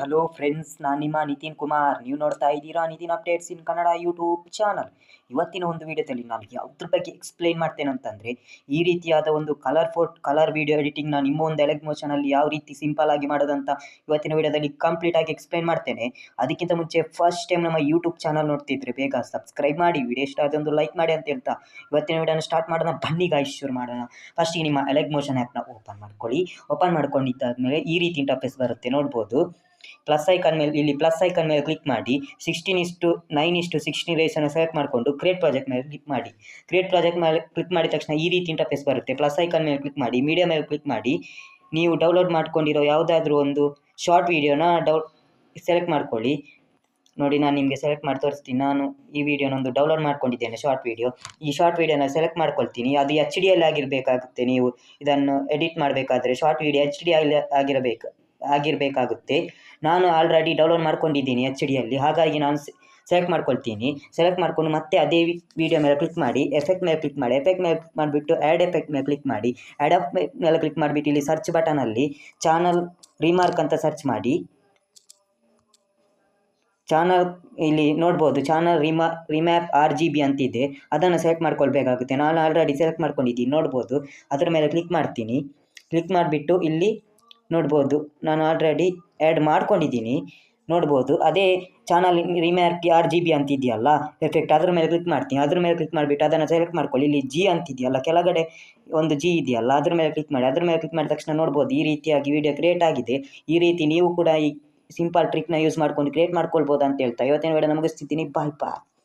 Hello friends ನಾನು ನಿಮ್ಮ ನಿತಿನ್ ಕುಮಾರ್. ನೀವು ನೋಡ್ತಾ ಇದ್ದೀರಾ Nitin updates in Kannada YouTube channel. ಇವತ್ತಿನ ಒಂದು ವಿಡಿಯೋದಲ್ಲಿ ನಾನು ಯಾವುದ್ರ ಬಗ್ಗೆ ಎಕ್ಸ್ಪ್ಲೈನ್ ಮಾಡ್ತೇನೆ ಅಂತಂದರೆ, ಈ ರೀತಿಯಾದ ಒಂದು ಕಲರ್ ಫೋಟ್ ಕಲರ್ ವಿಡಿಯೋ ಎಡಿಟಿಂಗ್ನ ನಿಮ್ಮ ಒಂದು ಎಲೆಕ್ ಮೋಷನಲ್ಲಿ ಯಾವ ರೀತಿ ಸಿಂಪಲ್ ಆಗಿ ಮಾಡೋದಂತ ಇವತ್ತಿನ ವಿಡಿಯೋದಲ್ಲಿ ಕಂಪ್ಲೀಟ್ ಆಗಿ ಎಕ್ಸ್ಪ್ಲೈನ್ ಮಾಡ್ತೇನೆ. ಅದಕ್ಕಿಂತ ಮುಂಚೆ ಫಸ್ಟ್ ಟೈಮ್ ನಮ್ಮ ಯೂಟ್ಯೂಬ್ ಚಾನಲ್ ನೋಡ್ತಿದ್ರೆ ಬೇಗ ಸಬ್ಸ್ಕ್ರೈಬ್ ಮಾಡಿ ವಿಡಿಯೋ ಇಷ್ಟ ಒಂದು ಲೈಕ್ ಮಾಡಿ ಅಂತ ಹೇಳ್ತಾ ಇವತ್ತಿನ ವಿಡಿಯೋನ ಸ್ಟಾರ್ಟ್ ಮಾಡೋಣ. ಬನ್ನಿ ಗಾಯ್ ಶುರು ಮಾಡೋಣ. ಫಸ್ಟಿಗೆ ನಿಮ್ಮ ಎಲೆಕ್ ಮೋಷನ್ ಆ್ಯಪ್ನ ಓಪನ್ ಮಾಡ್ಕೊಳ್ಳಿ. ಓಪನ್ ಮಾಡ್ಕೊಂಡಿದ್ದಾದ್ಮೇಲೆ ಈ ರೀತಿ ಇಂಟರ್ಫೇಸ್ ಬರುತ್ತೆ, ನೋಡ್ಬೋದು. ಪ್ಲಸ್ ಐಕಾನ್ ಮೇಲೆ, ಇಲ್ಲಿ ಪ್ಲಸ್ ಐಕಾನ್ ಮೇಲೆ ಕ್ಲಿಕ್ ಮಾಡಿ ಸಿಕ್ಸ್ಟೀನ್ ಇಷ್ಟು ನೈನ್ ಇಷ್ಟು ಸಿಕ್ಸ್ಟೀನ್ ರೇಸನ್ನು ಸೆಲೆಕ್ಟ್ ಮಾಡಿಕೊಂಡು ಕ್ರಿಯೇಟ್ ಪ್ರಾಜೆಕ್ಟ್ ಮೇಲೆ ಕ್ಲಿಕ್ ಮಾಡಿ. ಕ್ರಿಯೇಟ್ ಪ್ರಾಜೆಕ್ಟ್ ಮೇಲೆ ಕ್ಲಿಕ್ ಮಾಡಿದ ತಕ್ಷಣ ಈ ರೀತಿ ಇಂಟರ್ಫೇಸ್ ಬರುತ್ತೆ. ಪ್ಲಸ್ ಐಕಾನ್ ಮೇಲೆ ಕ್ಲಿಕ್ ಮಾಡಿ ಮೀಡಿಯಾ ಮೇಲೆ ಕ್ಲಿಕ್ ಮಾಡಿ, ನೀವು ಡೌನ್ಲೋಡ್ ಮಾಡ್ಕೊಂಡಿರೋ ಯಾವುದಾದ್ರೂ ಒಂದು ಶಾರ್ಟ್ ವೀಡಿಯೋನ ಡೌ ಸೆಲೆಕ್ಟ್ ಮಾಡ್ಕೊಳ್ಳಿ. ನೋಡಿ, ನಾನು ನಿಮಗೆ ಸೆಲೆಕ್ಟ್ ಮಾಡಿ ತೋರಿಸ್ತೀನಿ. ನಾನು ಈ ವಿಡಿಯೋನೊಂದು ಡೌನ್ಲೋಡ್ ಮಾಡ್ಕೊಂಡಿದ್ದೇನೆ ಶಾರ್ಟ್ ವೀಡಿಯೋ ಈ ಶಾರ್ಟ್ ವೀಡಿಯೋನ ಸೆಲೆಕ್ಟ್ ಮಾಡ್ಕೊಳ್ತೀನಿ. ಅದು ಎಚ್ ಡಿ ಅಲ್ಲಿ ಆಗಿರಬೇಕಾಗುತ್ತೆ. ನೀವು ಇದನ್ನು ಎಡಿಟ್ ಮಾಡಬೇಕಾದ್ರೆ ಶಾರ್ಟ್ ವೀಡಿಯೋ ಎಚ್ ಡಿ ಅಲ್ಲಿ ಆಗಿರಬೇಕು, ಆಗಿರಬೇಕಾಗುತ್ತೆ. ನಾನು ಆಲ್ರೆಡಿ ಡೌನ್ಲೋಡ್ ಮಾಡ್ಕೊಂಡಿದ್ದೀನಿ ಎಚ್ ಡಿಯಲ್ಲಿ ಹಾಗಾಗಿ ನಾನು ಸೆಲೆಕ್ಟ್ ಮಾಡ್ಕೊಳ್ತೀನಿ. ಸೆಲೆಕ್ಟ್ ಮಾಡ್ಕೊಂಡು ಮತ್ತೆ ಅದೇ ವಿಡಿಯೋ ಮೇಲೆ ಕ್ಲಿಕ್ ಮಾಡಿ ಎಫೆಕ್ಟ್ ಮೇಲೆ ಕ್ಲಿಕ್ ಮಾಡಿ ಎಫೆಕ್ಟ್ ಮೇಲೆ ಕ್ಲಿಕ್ ಮಾಡಿಬಿಟ್ಟು ಆ್ಯಡ್ ಎಫೆಕ್ಟ್ ಮೇಲೆ ಕ್ಲಿಕ್ ಮಾಡಿ ಆ್ಯಡ್ ಅಪ್ ಮೇಲೆ ಕ್ಲಿಕ್ ಮಾಡಿಬಿಟ್ಟು ಇಲ್ಲಿ ಸರ್ಚ್ ಬಟನಲ್ಲಿ ಚಾನಲ್ ರಿಮಾರ್ಕ್ ಅಂತ ಸರ್ಚ್ ಮಾಡಿ. ಚಾನಲ್ ಇಲ್ಲಿ ನೋಡ್ಬೋದು ಚಾನಲ್ ರಿಮಾ ರಿಮ್ಯಾಪ್ ಆರ್ ಜಿ ಬಿ ಅಂತಿದೆ. ಅದನ್ನು ಸೆಲೆಕ್ಟ್ ಮಾಡ್ಕೊಳ್ಬೇಕಾಗುತ್ತೆ. ನಾನು ಆಲ್ರೆಡಿ ಸೆಲೆಕ್ಟ್ ಮಾಡ್ಕೊಂಡಿದ್ದೀನಿ, ನೋಡ್ಬೋದು. ಅದರ ಮೇಲೆ ಕ್ಲಿಕ್ ಮಾಡ್ತೀನಿ. ಕ್ಲಿಕ್ ಮಾಡಿಬಿಟ್ಟು ಇಲ್ಲಿ ನೋಡ್ಬೋದು. ನಾನು ಆಲ್ರೆಡಿ ಆ್ಯಡ್ ಮಾಡ್ಕೊಂಡಿದ್ದೀನಿ. ನೋಡ್ಬೋದು. ಅದೇ channel remap R G B ಅಂತಿದೆಯಲ್ಲ? Effect ಅದ್ರ ಮೇಲೆ ಕ್ಲಿಕ್ ಮಾಡ್ತೀನಿ. ಅದ್ರ ಮೇಲೆ ಕ್ಲಿಕ್ ಮಾಡಿಬಿಟ್ಟು ಅದನ್ನು ಸೆಲೆಕ್ಟ್ ಮಾಡ್ಕೊಳ್ಳಿ. ಇಲ್ಲಿ ಜಿ ಅಂತಿದೆಯಲ್ಲ? ಕೆಳಗಡೆ ಒಂದು ಜಿ ಇದೆಯಲ್ಲ? ಅದ್ರ ಮೇಲೆ ಕ್ಲಿಕ್ ಮಾಡಿ. ಅದ್ರ ಮೇಲೆ ಕ್ಲಿಕ್ ಮಾಡಿದ ತಕ್ಷಣ ನೋಡ್ಬೋದು. ಈ ರೀತಿಯಾಗಿ ವಿಡಿಯೋ ಕ್ರಿಯೇಟ್ ಆಗಿದೆ. ಈ ರೀತಿ ನೀವು ಕೂಡ ಈ ಸಿಂಪಲ್ ಟ್ರಿಕ್ನ ಯೂಸ್ ಮಾಡ್ಕೊಂಡು ಕ್ರಿಯೇಟ್ ಮಾಡ್ಕೊಳ್ಬೋದು ಅಂತ ಹೇಳ್ತಾ. ಇವತ್ತಿನ ವಿಡಿಯೋ ಸ್ಥಿತಿನಿ ಬಾಯ್ ಬಾಯ್